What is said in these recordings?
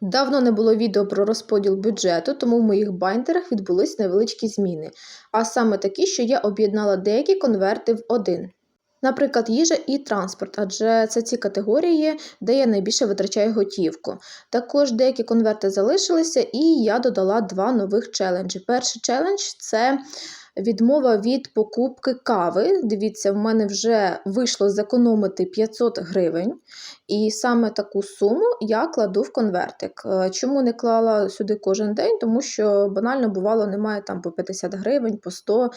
Давно не було відео про розподіл бюджету, тому в моїх байндерах відбулись невеличкі зміни. А саме такі, що я об'єднала деякі конверти в один. Наприклад, їжа і транспорт, адже це ці категорії, де я найбільше витрачаю готівку. Також деякі конверти залишилися, і я додала два нових челенджі. Перший челендж це відмова від покупки кави. Дивіться, в мене вже вийшло зекономити 500 гривень. І саме таку суму я кладу в конвертик. Е, Чому не клала сюди кожен день? Тому що банально бувало, немає там по 50 гривень, по 100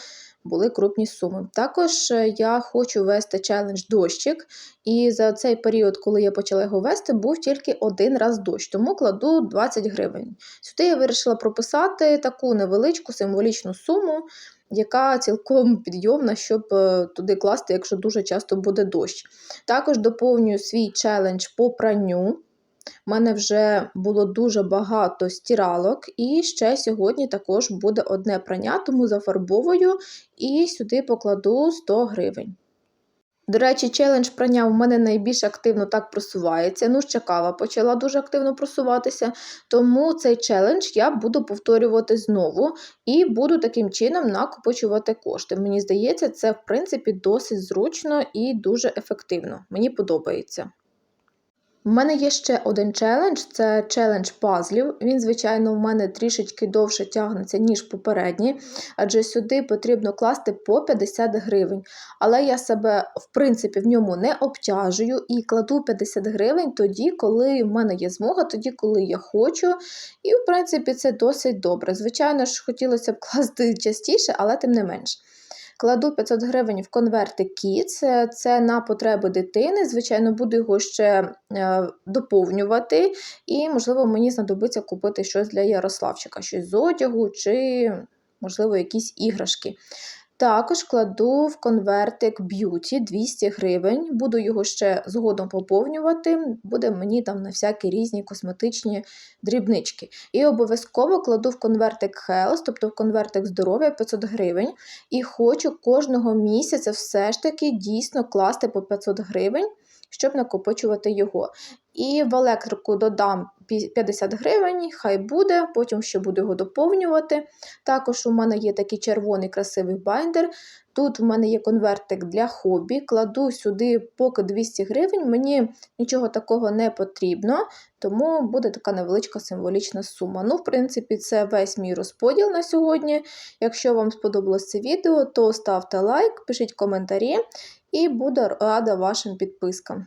були крупні суми. Також е, я хочу вести челендж дощик, і за цей період, коли я почала його вести, був тільки один раз дощ, тому кладу 20 гривень. Сюди я вирішила прописати таку невеличку символічну суму. Яка цілком підйомна, щоб е, туди класти, якщо дуже часто буде дощ. Також доповнюю свій челендж по пранню. У мене вже було дуже багато стиралок, і ще сьогодні також буде одне прання, тому зафарбовую і сюди покладу 100 гривень. До речі, челендж прання в мене найбільш активно так просувається. Ну, ще кава почала дуже активно просуватися. Тому цей челендж я буду повторювати знову і буду таким чином накопичувати кошти. Мені здається, це в принципі досить зручно і дуже ефективно. Мені подобається. У мене є ще один челендж це челендж пазлів. Він, звичайно, в мене трішечки довше тягнеться, ніж попередні, адже сюди потрібно класти по 50 гривень. Але я себе, в принципі, в ньому не обтяжую і кладу 50 гривень тоді, коли в мене є змога, тоді, коли я хочу. І, в принципі, це досить добре. Звичайно ж, хотілося б класти частіше, але тим не менш. Кладу 500 гривень в конверти Kids, це на потреби дитини. Звичайно, буду його ще е, доповнювати, і, можливо, мені знадобиться купити щось для Ярославчика, щось з одягу чи, можливо, якісь іграшки. Також кладу в конвертик б'юті 200 гривень, буду його ще згодом поповнювати, буде мені там на всякі різні косметичні дрібнички. І обов'язково кладу в конвертик Health, тобто в конвертик здоров'я 500 гривень. І хочу кожного місяця все ж таки дійсно класти по 500 гривень, щоб накопичувати його. І в електрику додам 50 гривень, хай буде, потім ще буду його доповнювати. Також у мене є такий червоний красивий байндер. Тут у мене є конвертик для хобі, кладу сюди поки 200 гривень, мені нічого такого не потрібно, тому буде така невеличка символічна сума. Ну, в принципі, це весь мій розподіл на сьогодні. Якщо вам сподобалось це відео, то ставте лайк, пишіть коментарі і буду рада вашим підпискам.